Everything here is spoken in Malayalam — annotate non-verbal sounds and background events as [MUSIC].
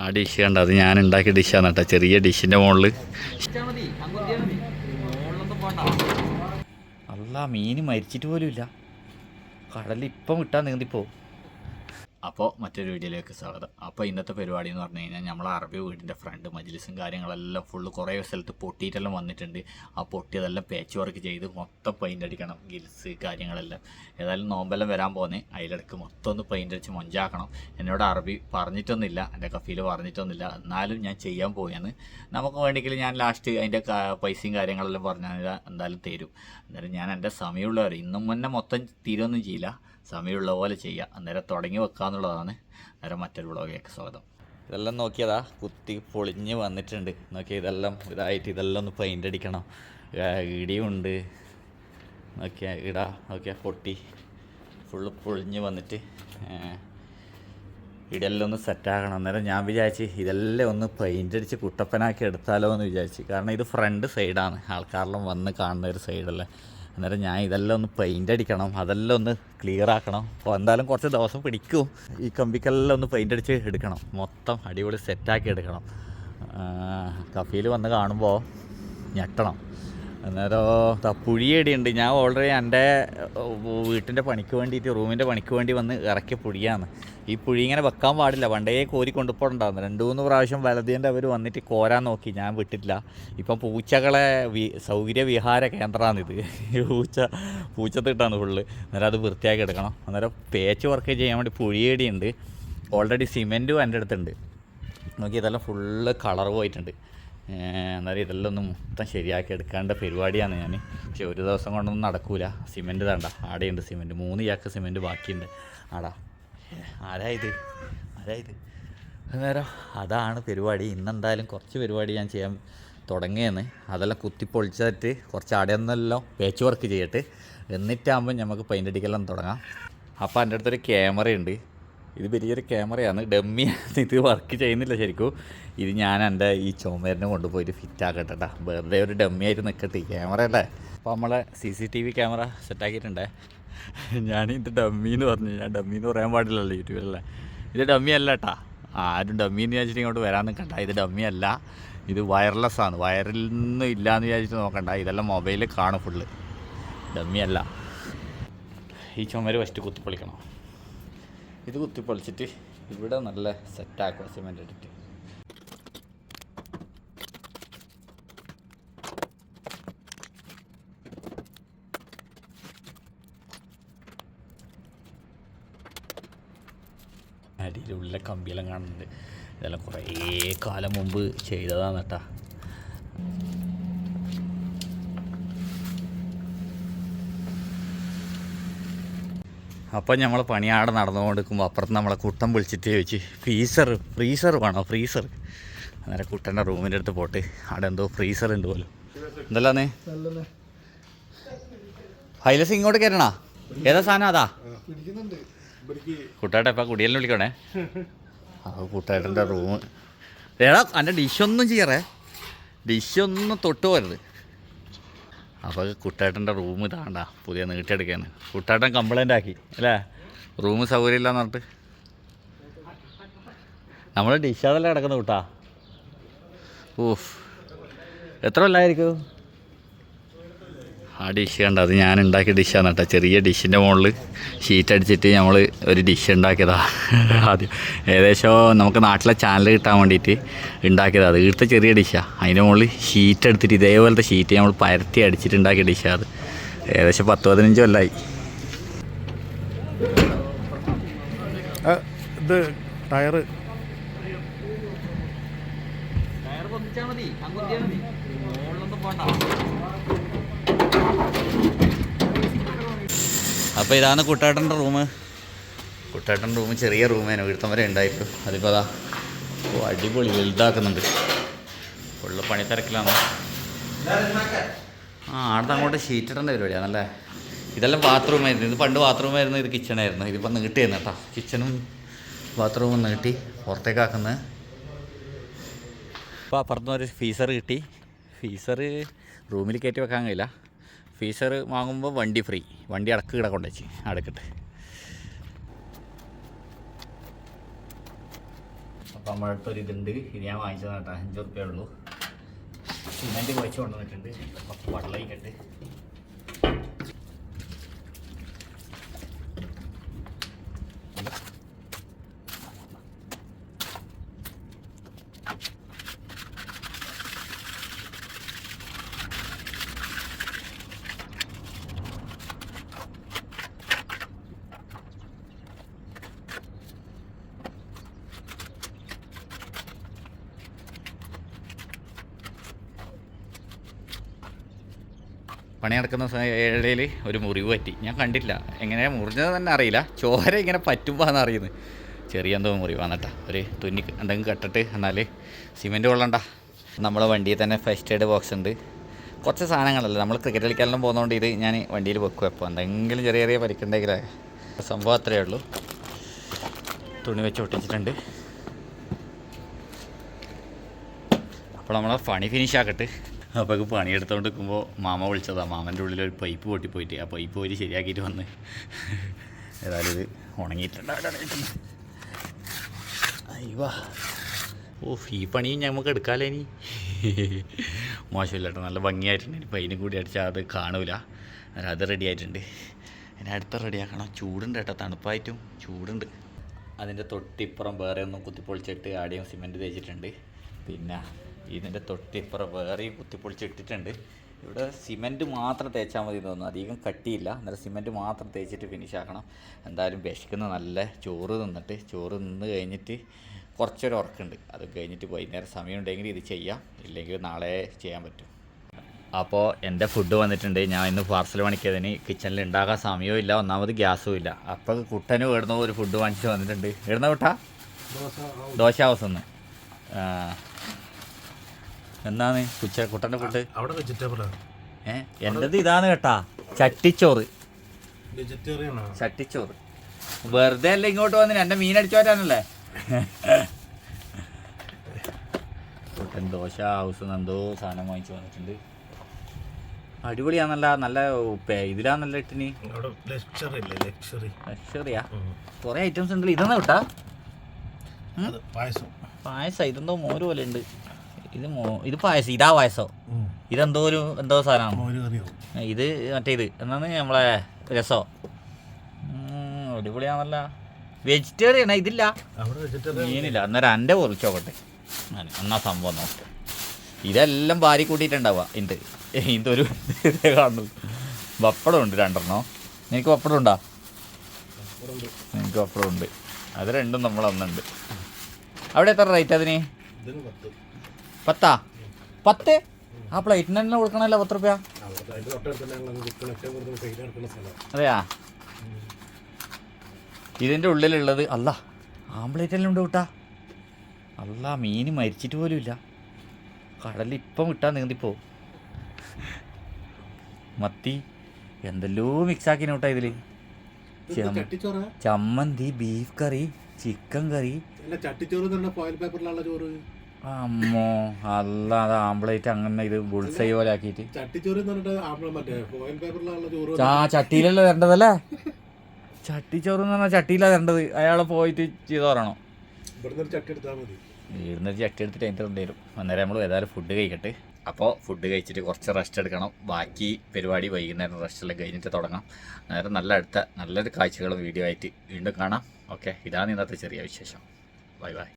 ആ ഡിഷ് കണ്ട അത് ഞാൻ ഉണ്ടാക്കിയ ഡിഷാണ് കേട്ടോ ചെറിയ ഡിഷിന്റെ മുകളിൽ അല്ല മീൻ മരിച്ചിട്ട് പോലും ഇല്ല. കടലിപ്പം കിട്ടാൻ നീന്തിപ്പോ അപ്പോൾ മറ്റൊരു വീഡിയോയിലേക്ക് സ്വാഗതം. അപ്പോൾ ഇന്നത്തെ പരിപാടി എന്ന് പറഞ്ഞു കഴിഞ്ഞാൽ നമ്മളെ അറബി വീടിന്റെ ഫ്രണ്ട് മജിലിസും കാര്യങ്ങളെല്ലാം ഫുള്ള് കുറേ സ്ഥലത്ത് പൊട്ടിയിട്ടെല്ലാം വന്നിട്ടുണ്ട്. ആ പൊട്ടിയതെല്ലാം പേച്ച് വർക്ക് ചെയ്ത് മൊത്തം പെയിന്റ് അടിക്കണം ഗിൽസ് കാര്യങ്ങളെല്ലാം. ഏതായാലും നോമ്പെല്ലാം വരാൻ പോകുന്നേ അതിലിടക്ക് മൊത്തം ഒന്ന് പെയിന്റ് അടിച്ച് മൊഞ്ചാക്കണം. എന്നോട് അറബി പറഞ്ഞിട്ടൊന്നുമില്ല എന്റെ കഫീൽ പറഞ്ഞിട്ടൊന്നുമില്ല. എന്നാലും ഞാൻ ചെയ്യാൻ പോയാണ് നമുക്ക് വേണമെങ്കിൽ ഞാൻ ലാസ്റ്റ് അതിന്റെ പൈസയും കാര്യങ്ങളെല്ലാം പറഞ്ഞാൽ എന്തായാലും തരും. എന്തായാലും ഞാൻ എന്റെ സമയമുള്ളവർ ഇന്നും മുന്നേ മൊത്തം തീരൊന്നും ചെയ്യില്ല. സമയമുള്ള പോലെ ചെയ്യുക അന്നേരം തുടങ്ങി വെക്കാന്നുള്ളതാണ് അന്നേരം മറ്റൊരു വ്ളോഗിലേക്ക് സ്വാഗതം. ഇതെല്ലാം നോക്കിയതാ? കുത്തി പൊളിഞ്ഞ് വന്നിട്ടുണ്ട്. നോക്കിയ ഇതെല്ലാം ഇതായിട്ട് ഇതെല്ലാം ഒന്ന് പെയിന്റ് അടിക്കണം. ഇടിയുണ്ട്. നോക്കിയ ഇടാ നോക്കിയാ പൊട്ടി. ഫുള്ള് പൊളിഞ്ഞ് വന്നിട്ട് ഇടയെല്ലാം ഒന്ന് സെറ്റാക്കണം അന്നേരം ഞാൻ വിചാരിച്ച് ഇതെല്ലാം ഒന്ന് പെയിന്റ് അടിച്ച് കുട്ടപ്പനാക്കി എടുത്താലോ എന്ന് വിചാരിച്ച്. കാരണം ഇത് ഫ്രണ്ട് സൈഡാണ് ആൾക്കാരെല്ലാം വന്ന് കാണുന്ന ഒരു സൈഡല്ലേ അന്നേരം ഞാൻ ഇതെല്ലാം ഒന്ന് പെയിന്റ് അടിക്കണം അതെല്ലാം ഒന്ന് ക്ലിയർ ആക്കണം. അപ്പോൾ എന്തായാലും കുറച്ച് ദിവസം പിടിക്കും. ഈ കമ്പിക്കെല്ലാം ഒന്ന് പെയിന്റ് അടിച്ച് എടുക്കണം. മൊത്തം അടിപൊളി സെറ്റാക്കി എടുക്കണം. കഫീൽ വന്ന് കാണുമ്പോൾ ഞെട്ടണം. അന്നേരം തപ്പുഴിയടിയുണ്ട് പുഴിയടിയുണ്ട് ഞാൻ ഓൾറെഡി എന്റെ വീട്ടിന്റെ പണിക്ക് വേണ്ടിയിട്ട് റൂമിന്റെ പണിക്ക് വേണ്ടി വന്ന് ഇറക്കിയ പുഴിയാണ്. ഈ പുഴി ഇങ്ങനെ വെക്കാൻ പാടില്ല. പണ്ടേ കോരി കൊണ്ടുപോയിട്ടുണ്ടായിരുന്നു. രണ്ട് മൂന്ന് പ്രാവശ്യം വലതേന്റെ അവർ വന്നിട്ട് കോരാൻ നോക്കി. ഞാൻ വിട്ടില്ല ഇപ്പം പൂച്ചകളെ വി സൗകര്യ വിഹാര കേന്ദ്രമാണിത് [LAUGHS] പൂച്ച പൂച്ചത്തിട്ടാണ് ഫുള്ള്. അന്നേരം അത് വൃത്തിയാക്കി എടുക്കണം. അന്നേരം പേച്ച് വർക്ക് ചെയ്യാൻ വേണ്ടി പുഴിയടിയുണ്ട് ഓൾറെഡി സിമെന്റും എന്റെ അടുത്തുണ്ട്. നോക്കി ഇതെല്ലാം ഫുള്ള് കളർ പോയിട്ടുണ്ട്. എന്നാലും ഇതെല്ലാം ഒന്ന് മൊത്തം ശരിയാക്കി എടുക്കേണ്ട പരിപാടിയാണ് ഞാൻ പക്ഷെ ഒരു ദിവസം കൊണ്ടൊന്നും നടക്കൂല. സിമെന്റ് തണ്ട ആടെയുണ്ട് സിമെന്റ് മൂന്ന് ചാക്ക് സിമെന്റ് ബാക്കിയുണ്ട്. ആടാ. ആരായത് ആരായത് അന്നേരം അതാണ് പരിപാടി. ഇന്നെന്തായാലും കുറച്ച് പരിപാടി ഞാൻ ചെയ്യാൻ തുടങ്ങിയെന്ന്. അതെല്ലാം കുത്തിപ്പൊളിച്ചിട്ട് കുറച്ച് അടയൊന്നെല്ലാം പേച്ച് വർക്ക് ചെയ്യട്ട് എന്നിട്ടാകുമ്പോൾ നമുക്ക് പെയിന്റ് അടിക്കെല്ലാം തുടങ്ങാം. അപ്പോൾ എന്റെ അടുത്തൊരു ക്യാമറയുണ്ട് ഇത് വലിയൊരു ക്യാമറയാണ് ഡമ്മി ഇത് വർക്ക് ചെയ്യുന്നില്ല ശരിക്കും. ഇത് ഞാൻ എന്റെ ഈ ചുമരിനെ കൊണ്ടുപോയിട്ട് ഫിറ്റ് ആക്കട്ടെ കേട്ടോ വെറുതെ ഒരു ഡമ്മി ആയിട്ട് നിൽക്കട്ടെ ക്യാമറ അല്ലേ? അപ്പോൾ നമ്മളെ C C T V camera സെറ്റാക്കിയിട്ടുണ്ടേ ഞാൻ ഇത് ഡമ്മി എന്ന് പറഞ്ഞു. ഞാൻ ഡമ്മി എന്ന് പറയാൻ പാടില്ലല്ലോ യൂട്യൂബിലല്ലേ ഇത് ഡമ്മി അല്ല കേട്ടാ ആരും ഡമ്മി എന്ന് വിചാരിച്ചിട്ട് ഇങ്ങോട്ട് വരാൻ നിൽക്കണ്ട ഇത് ഡമ്മി അല്ല. ഇത് വയർലെസ് ആണ്. വയറിൽ നിന്നും ഇല്ലയെന്ന് വിചാരിച്ചിട്ട് നോക്കണ്ട. ഇതെല്ലാം മൊബൈലിൽ കാണും ഫുള്ള് ഡമ്മി അല്ല. ഈ ചുമര് ഫസ്റ്റ് കുത്തിപ്പൊളിക്കണം. ഇത് കുത്തിപ്പൊളിച്ചിട്ട് ഇവിടെ നല്ല സെറ്റാക്കുക സിമെന്റ് ഇട്ടിട്ട്. അടിയിലുള്ള കമ്പിയെല്ലാം കാണുന്നുണ്ട്. ഇതെല്ലാം കുറേ കാലം മുമ്പ് ചെയ്തതാണ് കേട്ടാ. അപ്പം നമ്മൾ പണിയാടെ നടന്നുകൊണ്ടിരിക്കുമ്പോൾ അപ്പുറത്ത് നമ്മളെ കുട്ടൻ വിളിച്ചിട്ട് ചോദിച്ച് ഫ്രീസർ ഫ്രീസർ വേണോ? ഫ്രീസർ അന്നേരം കുട്ടന്റെ റൂമിന്റെ അടുത്ത് പോട്ട് അവിടെ എന്തോ ഫ്രീസർ ഉണ്ട് പോലും. എന്തല്ലാന്നേ ഹൈലസ് ഇങ്ങോട്ട് കയറണാ? ഏതാ സാധനം അതാ? കുട്ടേട്ട ഇപ്പം കുടിയെല്ലാം വിളിക്കണേ? ആ കുട്ടേട്ടന്റെ റൂം. എടാ എന്റെ ഡിഷൊന്നും ചെയ്യറേ. ഡിഷൊന്നും തൊട്ട് പോരുത് അപ്പോൾ കുട്ടേട്ടന്റെ റൂം ഇതാണ്ട പുതിയ നീട്ടിയെടുക്കാൻ കുട്ടേട്ടൻ കംപ്ലൈന്റ് ആക്കി അല്ലേ? റൂം സൗകര്യമില്ലെന്ന് പറഞ്ഞിട്ട്. നമ്മൾ ഡിഷ് അതല്ലേ കിടക്കുന്ന കൂട്ടാ? ഓഫ് എത്ര കൊല്ലായിരിക്കും? ആ ഡിഷ് കണ്ട? അത് ഞാൻ ഉണ്ടാക്കിയ ഡിഷാണ് കേട്ടോ. ചെറിയ ഡിഷിന്റെ മുകളിൽ ഷീറ്റ് അടിച്ചിട്ട് നമ്മൾ ഒരു ഡിഷ് ഉണ്ടാക്കിയതാ. ആദ്യം ഏകദേശം നമുക്ക് നാട്ടിലെ ചാനൽ കിട്ടാൻ വേണ്ടിയിട്ട് ഉണ്ടാക്കിയതാണ് അത് ഇവിടുത്തെ ചെറിയ ഡിഷാണ് അതിന്റെ മുകളിൽ ഷീറ്റ് എടുത്തിട്ട് ഇതേപോലത്തെ ഷീറ്റ് നമ്മൾ പരത്തി അടിച്ചിട്ട് ഉണ്ടാക്കിയ ഡിഷാണ് അത്. ഏകദേശം പത്ത് പതിനഞ്ച് കൊല്ലായി. ആ, ഇത് ടയറ്. അപ്പോൾ ഇതാണ് കുട്ടാട്ടന്റെ റൂം. കുട്ടാട്ടൻ റൂം ചെറിയ റൂമേനു വീഴ്ത്തം വരെ ഉണ്ടായിട്ടു അതിപ്പോൾ അതാ ഓ അടിപൊളി വലുതാക്കുന്നുണ്ട്. ഫുള്ള് പണിത്തിരക്കിലാണ് ആ ആടുന്ന് അങ്ങോട്ട് ഷീറ്റ് ഇടേണ്ട പരിപാടിയാണല്ലേ ഇതെല്ലാം ബാത്റൂമായിരുന്നു ഇത് പണ്ട് ബാത്റൂമായിരുന്നു ഇത് കിച്ചണായിരുന്നു ഇതിപ്പോൾ നീട്ടിയായിരുന്നു കേട്ടോ. കിച്ചണും ബാത്റൂമും നീട്ടി പുറത്തേക്കാക്കുന്നത് അപ്പോൾ അപ്പുറത്തുനിന്ന് ഒരു ഫീസർ കിട്ടി. ഫീസർ റൂമിൽ കയറ്റി വെക്കാൻ കഴിയില്ല. ഫീസർ വാങ്ങുമ്പോൾ വണ്ടി ഫ്രീ. വണ്ടി അടക്ക് കിട കൊണ്ടുവച്ച് അടക്കിട്ട്. അപ്പം നമ്മളടുത്തൊരു ഇതുണ്ട്. ഇത് ഞാൻ വാങ്ങിച്ചതാണ് കേട്ടോ. അഞ്ച് റുപ്യ ഉള്ളൂ. സിമെന്റ് കുഴച്ച് കൊണ്ടുവന്നിട്ടുണ്ട്. വെള്ളം ഒഴിക്കട്ട് പണി നടക്കുന്ന ഇടയിൽ ഒരു മുറിവ് പറ്റി. ഞാൻ കണ്ടില്ല എങ്ങനെ മുറിഞ്ഞത് തന്നെ അറിയില്ല. ചോര ഇങ്ങനെ പറ്റുമ്പോന്ന് അറിയുന്നത്. ചെറിയ എന്തോ മുറിവാണ് കേട്ടോ. ഒരു തുന്നി എന്തെങ്കിലും കെട്ടിട്ട് എന്നാൽ സിമെന്റ് കൊള്ളണ്ട. നമ്മളെ വണ്ടിയിൽ തന്നെ ഫസ്റ്റ് എയ്ഡ് ബോക്സ് ഉണ്ട്. കുറച്ച് സാധനങ്ങളല്ല? നമ്മൾ ക്രിക്കറ്റ് കളിക്കാനെല്ലാം പോകുന്നതുകൊണ്ട് ഇത് ഞാൻ വണ്ടിയിൽ വെക്കും അപ്പോൾ. എന്തെങ്കിലും ചെറിയ ചെറിയ പരിക്കുണ്ടെങ്കിലേ സംഭവം അത്രയേ ഉള്ളൂ. തുണി വെച്ച് ഒട്ടിച്ചിട്ടുണ്ട്. അപ്പോൾ നമ്മളെ പണി ഫിനിഷ് ആക്കട്ടെ. അപ്പോൾ പണിയെടുത്തോണ്ട് നിൽക്കുമ്പോൾ മാമ വിളിച്ചതാ. മാമന്റെ ഉള്ളിൽ ഒരു പൈപ്പ് പൊട്ടിപ്പോയിട്ട്. ആ പൈപ്പ് പോയി ശരിയാക്കിയിട്ട് വന്ന് ഏതായാലും ഇത് ഉണങ്ങിയിട്ടുണ്ടാവില്ല അയ്യോ. ഓ ഈ പണിയും നമുക്ക് എടുക്കാമല്ലോ ഇനി? മോശമില്ല കേട്ടോ നല്ല ഭംഗിയായിട്ടുണ്ട്. ഇനി പൈനും കൂടി അടിച്ചാൽ അത് കാണൂല. അത് റെഡി ആയിട്ടുണ്ട്. ഇനി അടുത്ത റെഡിയാക്കണം ചൂടുണ്ട് കേട്ടോ. തണുപ്പായിട്ടും ചൂടുണ്ട്. അതിന്റെ തൊട്ടിപ്പുറം വേറെ ഒന്നും കുത്തിപ്പൊളിച്ചിട്ട് ആടിയും സിമെന്റ് തേച്ചിട്ടുണ്ട്. പിന്നെ ഇതിന്റെ തൊട്ടിപ്പുറം വേറെയും കുത്തിപ്പൊളിച്ചിട്ടിട്ടുണ്ട്. ഇവിടെ സിമെന്റ് മാത്രം തേച്ചാൽ മതി തോന്നുന്നു. അധികം കട്ടിയില്ല. അന്നേരം സിമെന്റ് മാത്രം തേച്ചിട്ട് ഫിനിഷ് ആക്കണം. എന്തായാലും വിശക്കുന്ന. നല്ല ചോറ് തിന്നിട്ട്. ചോറ് നിന്ന് കഴിഞ്ഞിട്ട് കുറച്ചൊരു ഉറക്കുണ്ട്. അത് കഴിഞ്ഞിട്ട് വൈകുന്നേരം സമയം ഉണ്ടെങ്കിൽ ഇത് ചെയ്യാം. ഇല്ലെങ്കിൽ നാളെ ചെയ്യാൻ പറ്റും. അപ്പോൾ എന്റെ ഫുഡ് വന്നിട്ടുണ്ട്. ഞാൻ ഇന്ന് പാർസൽ പണിക്കതിന് കിച്ചണിൽ ഉണ്ടാക്കാൻ സമയവും ഇല്ല. ഒന്നാമത് ഗ്യാസും ഇല്ല. അപ്പോൾ കുട്ടന് ഇടുന്ന ഒരു ഫുഡ് വാങ്ങിച്ച് വന്നിട്ടുണ്ട് ഇടുന്ന കുട്ടാ? ദോശ ഹൗസ് ഒന്ന് എന്നാണ് കുച്ച കുട്ടന്റെ ഫുഡ് അവിടെ വെജിറ്റബിളാണ് ഏ എന്റെത് ഇതാണ് കേട്ടാ. ചട്ടിച്ചോറ്. വെജിറ്റേറിയൻ ചട്ടിച്ചോറ്. വെറുതെ അല്ല ഇങ്ങോട്ട് വന്നിന് എന്റെ മീൻ അടിച്ചു വരാനല്ലേ കുട്ടൻ ദോശ ഹൗസ് എന്തോ സാധനം വാങ്ങിച്ചു വന്നിട്ടുണ്ട്. അടിപൊളിയാന്നല്ല നല്ല ഇതിലാന്നല്ല ഇട്ടിന്. ലക്ഷറിയാ കുറേ ഐറ്റംസ് ഉണ്ടല്ലോ. ഇതെന്നാ കേട്ടാ? പായസം. പായസം ഇതെന്തോ മോര് പോലെ ഉണ്ട്. ഇത് മോ ഇത് പായസം ഇതാ പായസം. ഇതെന്തോ ഒരു എന്തോ സാധനമാണ് ഇത് മറ്റേ ഇത് എന്നാണ് നമ്മളെ രസോ? അടിപൊളിയാണല്ല. വെജിറ്റേറിയൻ ഇതില്ല. മീനില്ല. അന്നേരം എന്റെ പൊറിച്ചോക്കട്ടെ എന്നാ സംഭവം നോക്കട്ടെ ഇതെല്ലാം ഭാര്യ കൂട്ടിയിട്ടുണ്ടാവുക. ഇത് ഇതൊരു ഇതേ കാണുന്നു. പപ്പടം ഉണ്ട് രണ്ടെണ്ണോ. എനിക്ക് പപ്പടം ഉണ്ടോ എനിക്ക് പപ്പടം ഉണ്ട് അത് രണ്ടും നമ്മൾ ഒന്നുണ്ട് അവിടെ എത്ര റേറ്റ് അതിന്? പത്ത്? പത്താ? ആ പ്ലേറ്റിന് തന്നെ കൊടുക്കണമല്ലോ പത്ത് റുപ്യ. അതെയാ? ഇതിന്റെ ഉള്ളിലുള്ളത് അല്ല ആംപ്ലേറ്റ് എല്ലാം ഉണ്ട് കൂട്ടാ. അല്ല മീൻ മരിച്ചിട്ട് പോലും ഇല്ല. കടലിൽ ഇപ്പം വിട്ടാ നീന്തിപ്പോ മത്തി എന്തെല്ലോ മിക്സ് ആക്കി കൂട്ടാ ഇതിൽ. ചമ്മന്തി ബീഫ് കറി ചിക്കൻ കറി ചട്ടിച്ചോറ് തന്നെ ഫോയിൽ പേപ്പറിലുള്ള ചോറ്. അമ്മോ അല്ല അത് ആംപ്ലേറ്റ് അങ്ങനെ ഇത് ബുൾസൈ പോലെ ആക്കിയിട്ട്. ആ ചട്ടിയിലല്ലേ തരേണ്ടതല്ലേ ചട്ടിച്ചോറ് എന്ന് പറഞ്ഞാൽ ചട്ടിയിലാ തരേണ്ടത് അയാളെ പോയിട്ട് ചെയ്തു പറയണോ. ഇവിടുന്ന് ചട്ടി എടുത്തിട്ട് അതിന്റെ കൊണ്ടുവരും അന്നേരം നമ്മൾ ഏതായാലും ഫുഡ് കഴിക്കട്ടെ. അപ്പോൾ ഫുഡ് കഴിച്ചിട്ട് കുറച്ച് റെസ്റ്റ് എടുക്കണം. ബാക്കി പരിപാടി വൈകുന്നേരം റെസ്റ്റെല്ലാം കഴിഞ്ഞിട്ട് തുടങ്ങാം. അന്നേരം നല്ല അടുത്ത നല്ലൊരു കാഴ്ചകളും വീഡിയോ ആയിട്ട് വീണ്ടും കാണാം. ഓക്കെ ഇതാണ് ഇന്നത്തെ ചെറിയ വിശേഷം. Bye bye